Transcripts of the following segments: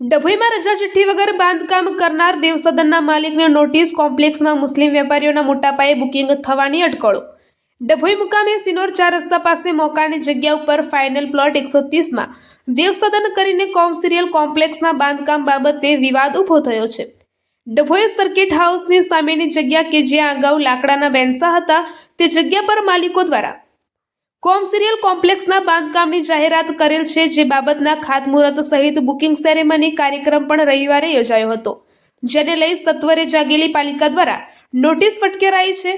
ડભોઈમાં રજા ચિઠ્ઠી વગર બાંધકામ કરનાર દેવસદનના માલિકને નોટિસ કોમ્પ્લેક્સમાં મુસ્લિમ વેપારીઓના મોટા પાયે બુકિંગ થવાની અટકળો. ડભોઈ મુકામે સિનોર ચાર રસ્તા પાસે મોકાની જગ્યા ઉપર ફાઇનલ પ્લોટ એકસો ત્રીસમાં દેવસદન કરીને કોમ સિરિયલ કોમ્પ્લેક્સના બાંધકામ બાબતે વિવાદ ઊભો થયો છે. ડભોઈ સર્કિટ હાઉસની સામેની જગ્યા કે જ્યાં અગાઉ લાકડાના બેન્સા હતા તે જગ્યા પર માલિકો દ્વારા કોમ કોમ્પ્લેક્સના બાંધકામની જાહેરાત કરેલ છે, જે બાબતના ખાતમુહૂર્ત સહિત બુકિંગ સેરેમની કાર્યક્રમ પણ રવિવારે યોજાયો હતો, જેને લઈ સત્વરે જાગેલી પાલિકા દ્વારા નોટિસ ફટકેરાઈ છે.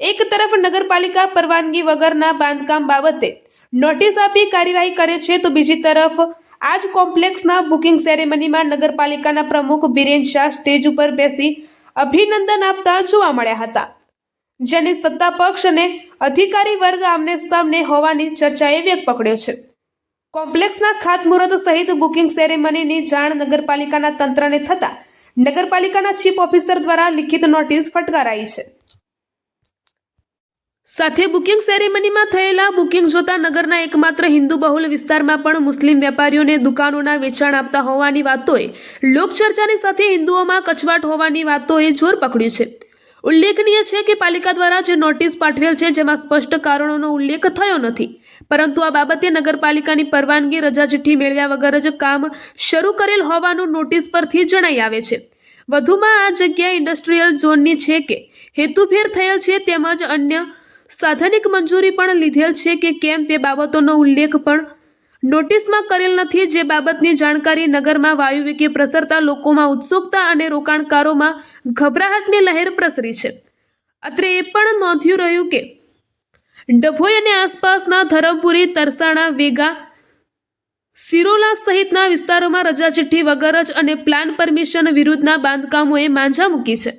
એક તરફ નગરપાલિકા પરવાનગી વગરના બાંધકામ બાબતે નોટિસ આપી કાર્યવાહી કરે છે, તો બીજી તરફ આ જ કોમ્પ્લેક્સના બુકિંગ સેરેમનીમાં નગરપાલિકાના પ્રમુખ બિરેન શાહ સ્ટેજ ઉપર બેસી અભિનંદન આપતા જોવા મળ્યા હતા. જેની સત્તા પક્ષ અને અધિકારી વર્ગ આમને સામને હોવાની ચર્ચાએ વેગ પકડ્યો છે. કોમ્પ્લેક્સના ખાતમુહૂર્ત સહિત બુકિંગ સેરેમનીની જાણ નગરપાલિકાના તંત્રને થતાં નગરપાલિકાના ચીફ ઓફિસર દ્વારા લિખિત નોટિસ ફટકારાઈ છે. સાથે બુકિંગ સેરેમનીમાં થયેલા બુકિંગ જોતા નગરના એકમાત્ર હિન્દુ બહુલ વિસ્તારમાં પણ મુસ્લિમ વેપારીઓને દુકાનોના વેચાણ આપતા હોવાની વાતોએ લોકચર્ચાની સાથે હિન્દુઓમાં કચવાટ હોવાની વાતોએ જોર પકડ્યું છે. ઉલ્લેખનીય છે કે પાલિકા દ્વારા જે નોટિસ પાઠવેલ છે, જેમાં સ્પષ્ટ કારણોનો ઉલ્લેખ થયો નથી. પરંતુ આ બાબતે નગરપાલિકાની પરવાનગી રજા ચિઠ્ઠી મેળવ્યા વગર જ કામ શરૂ કરેલ હોવાનું નોટિસ પરથી જણાઈ આવે છે. વધુમાં આ જગ્યા ઇન્ડસ્ટ્રીયલ ઝોનની છે કે હેતુફેર થયેલ છે, તેમજ અન્ય સાધનિક મંજૂરી પણ લીધેલ છે કે કેમ તે બાબતોનો ઉલ્લેખ પણ નોટિસમાં કરેલ નથી જે બાબતની જાણકારી નગરમાં વાયુવેગે પ્રસરતા લોકોમાં ઉત્સુકતા અને રોકાણકારોમાં ગભરાહટની લહેર પ્રસરી છે. અત્રે એ પણ નોંધ્યું રહ્યું કે ડભોઈ અને આસપાસના ધરમપુરી, તરસાણા, વેગા, સિરોલા સહિતના વિસ્તારોમાં રજા ચિઠ્ઠી વગર જ અને પ્લાન પરમિશન વિરુદ્ધના બાંધકામોએ માંઝા મૂકી છે.